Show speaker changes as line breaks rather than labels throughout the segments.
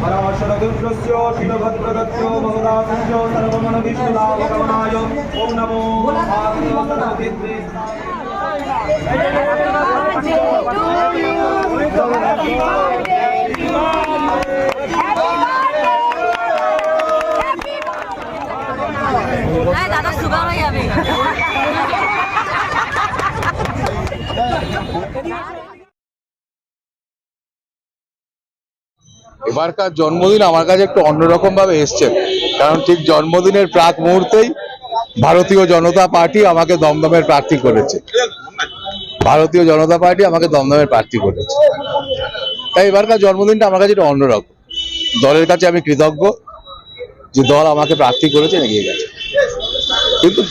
पराशरदुर्गस्य शिवभद्रदत्तो भवदासुजो सर्वमनविष्णुलाभगमनाय ॐ नमो भागवते
হ্যাঁ
এবারকার জন্মদিন আমার কাছে একটু অন্যরকম ভাবে এসছে। কারণ ঠিক জন্মদিনের প্রাক মুহূর্তেই ভারতীয় জনতা পার্টি আমাকে দমদমের প্রার্থী করেছে। ভারতীয় জনতা পার্টি আমাকে দমদমের প্রার্থী করেছে তাই এবারকার জন্মদিনটা আমার কাছে একটু অন্যরকম। দলের কাছে আমি কৃতজ্ঞ যে দল আমাকে প্রার্থী করেছে এগিয়ে গেছে। কিন্তু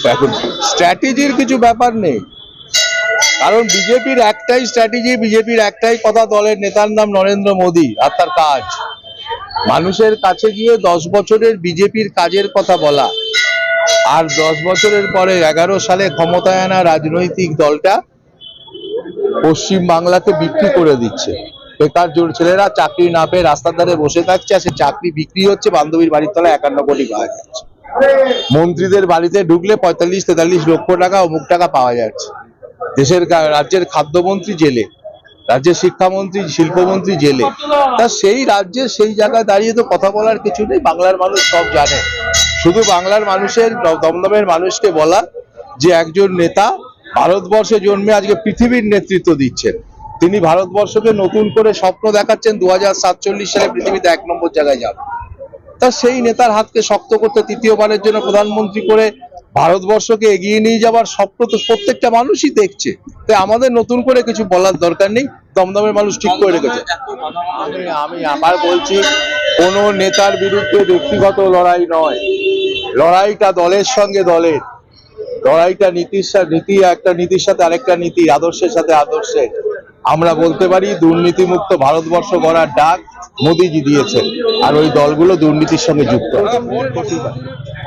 স্ট্র্যাটেজির কিছু ব্যাপার নেই। কারণ বিজেপির একটাই স্ট্র্যাটেজি, বিজেপির একটাই কথা, দলের নেতার নাম নরেন্দ্র মোদী আর তার কাজ। মানুষের কাছে গিয়ে দশ বছরের বিজেপির কাজের কথা বলা। আর দশ বছরের পরে এগারো সালে ক্ষমতায় আনা রাজনৈতিক দলটা পশ্চিম বাংলাকে বিক্রি করে দিচ্ছে। বেকার জোর ছেলেরা চাকরি না পেয়ে রাস্তার ধারে বসে থাকছে আর সে চাকরি বিক্রি হচ্ছে, বান্ধবীর বাড়ির তলায় একান্ন কোটি পাওয়া যাচ্ছে মন্ত্রীদের বাড়িতে ঢুকলে পঁয়তাল্লিশ, তেতাল্লিশ লক্ষ টাকা, অমুক টাকা পাওয়া যাচ্ছে। দেশের রাজ্যের খাদ্যমন্ত্রী জেলে, রাজ্যের শিক্ষামন্ত্রী, শিল্পমন্ত্রী জেলে। তা সেই রাজ্যে সেই জায়গায় দাঁড়িয়ে তো কথা বলার কিছু নেই, বাংলার মানুষ সব জানে। শুধু বাংলার মানুষের দমদমের মানুষকে বলা যে একজন নেতা ভারতবর্ষে জন্মে আজকে পৃথিবীর নেতৃত্ব দিচ্ছেন। তিনি ভারতবর্ষকে নতুন করে স্বপ্ন দেখাচ্ছেন দু হাজার সাতচল্লিশ সালে পৃথিবীতে এক নম্বর জায়গায় যাবে। তা সেই নেতার হাতকে শক্ত করতে তৃতীয়বারের জন্য প্রধানমন্ত্রী করে ভারতবর্ষকে এগিয়ে নিয়ে যাওয়ার স্বপ্ন তো প্রত্যেকটা মানুষই দেখছে। তাই আমাদের নতুন করে কিছু বলার দরকার নেই, দমদমের মানুষ ঠিক করে রেখেছে। আমি আমি আবার বলছি, কোন নেতার বিরুদ্ধে ব্যক্তিগত লড়াই নয়। লড়াইটা দলের সঙ্গে দলের। লড়াইটা নীতির সাথে নীতি একটা নীতির সাথে আরেকটা নীতি, আদর্শের সাথে আদর্শের। আমরা বলতে পারি দুর্নীতিমুক্ত ভারতবর্ষ গড়ার ডাক মোদিজি দিয়েছেন, আর ওই দলগুলো দুর্নীতির সঙ্গে যুক্ত।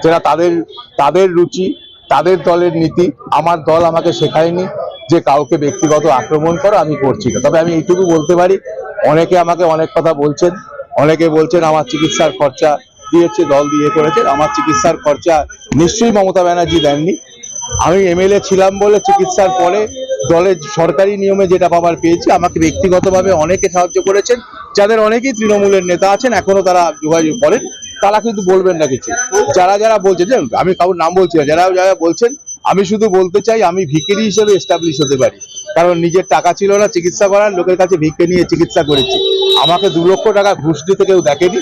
সেটা তাদের তাদের রুচি, তাদের দলের নীতি, আমার দল আমাকে শেখায়নি যে কাউকে ব্যক্তিগত আক্রমণ করো আমি করছি না। তবে আমি এইটুকু বলতে পারি, অনেকে আমাকে অনেক কথা বলছেন, অনেকে বলছেন আমার চিকিৎসার খরচা দিয়েছে, দল দিয়ে করেছে আমার চিকিৎসার খরচা নিশ্চয়ই মমতা ব্যানার্জি দেননি। আমি এমএলএ ছিলাম বলে চিকিৎসার পরে দলের সরকারি নিয়মে যেটা পাবার পেয়েছি, আমাকে ব্যক্তিগতভাবে অনেকে সাহায্য করেছেন, যাদের অনেকেই তৃণমূলের নেতা আছেন, এখনও তারা যোগাযোগ করেন, তারা কিন্তু বলবেন না কিছু। যারা যারা বলছেন, যে আমি কারোর নাম বলছি না, যারা যারা বলছেন, আমি শুধু বলতে চাই, আমি ভিকেরি হিসেবে এস্টাবলিশ হতে পারি। কারণ নিজের টাকা ছিল না, চিকিৎসা করার, লোকের কাছে ভিক্ষে নিয়ে চিকিৎসা করেছি। আমাকে দু লক্ষ টাকা ঘুষ দিতে কেউ দেখেনি।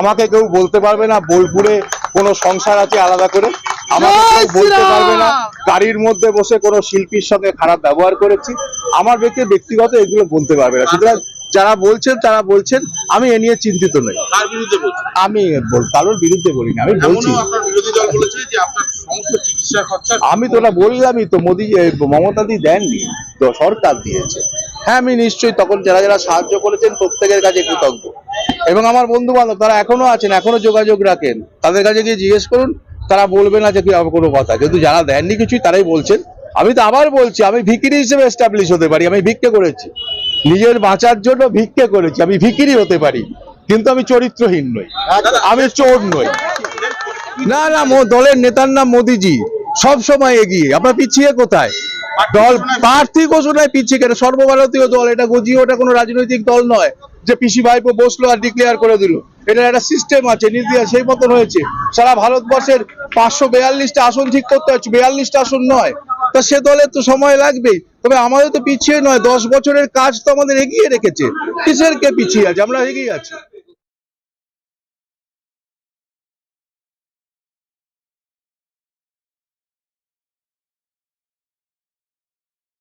আমাকে কেউ বলতে পারবে না, বোলপুরে কোনো সংসার আছে আলাদা করে। আমাকে বলতে পারবে না। গাড়ির মধ্যে বসে কোনো শিল্পীর সঙ্গে খারাপ ব্যবহার করেছি। আমার ব্যক্তি ব্যক্তিগত এগুলো বলতে পারবে না। সুতরাং যারা বলছেন তারা বলছেন আমি এ নিয়ে চিন্তিত নই।
তার বিরুদ্ধে বলছেন?
আমি বল- কারোর বিরুদ্ধে বলি না আমি বলছি।
এমনও আপনার বিরোধী দল বলেছে যে আপনার সমস্ত চিকিৎসা খরচা
আমি তো ওটা বললামই তো মোদি মমতাদি দেননি তো সরকার দিয়েছে। হ্যাঁ আমি নিশ্চয়ই তখন যারা যারা সাহায্য করেছেন প্রত্যেকের কাছে কৃতজ্ঞ। এবং আমার বন্ধু বান্ধব তারা এখনও আছেন এখনও যোগাযোগ রাখেন। তাদের কাছে গিয়ে জিজ্ঞেস করুন তারা বলবে না যে কোনো কথা। কিন্তু যারা দেননি কিছুই, তারাই বলছেন। আমি তো আবার বলছি, আমি ভিকিরি হিসেবে এস্টাবলিশ হতে পারি, আমি ভিক্ষে করেছি। নিজের বাঁচার জন্য ভিক্ষে করেছি, আমি ভিকিরি হতে পারি। কিন্তু আমি চরিত্রহীন নই। আমি চোর নই। না না দলের নেতার নাম মোদিজি। সব সময় এগিয়ে। আপনার পিছিয়ে কোথায়? দল প্রার্থী ঘোষণায় পিছিয়ে কেন? সর্বভারতীয় দল, এটা গজিয়ে ওটা কোনো রাজনৈতিক দল নয়। যে পিসি ভাইপো বসল আর ডিক্লেয়ার করে দিল। এটার একটা সিস্টেম আছে নীতি সেই মতন হয়েছে। সারা ভারতবর্ষের পাঁচশো বেয়াল্লিশটা আসন ঠিক করতে হচ্ছে। বেয়াল্লিশটা আসন নয়। তা সে দলের তো সময় লাগবেই। তবে আমাদের তো পিছিয়ে নয়, দশ বছরের কাজ তো আমাদের এগিয়ে রেখেছে। কিসের কে পিছিয়ে আছে? আমরা এগিয়ে আছি।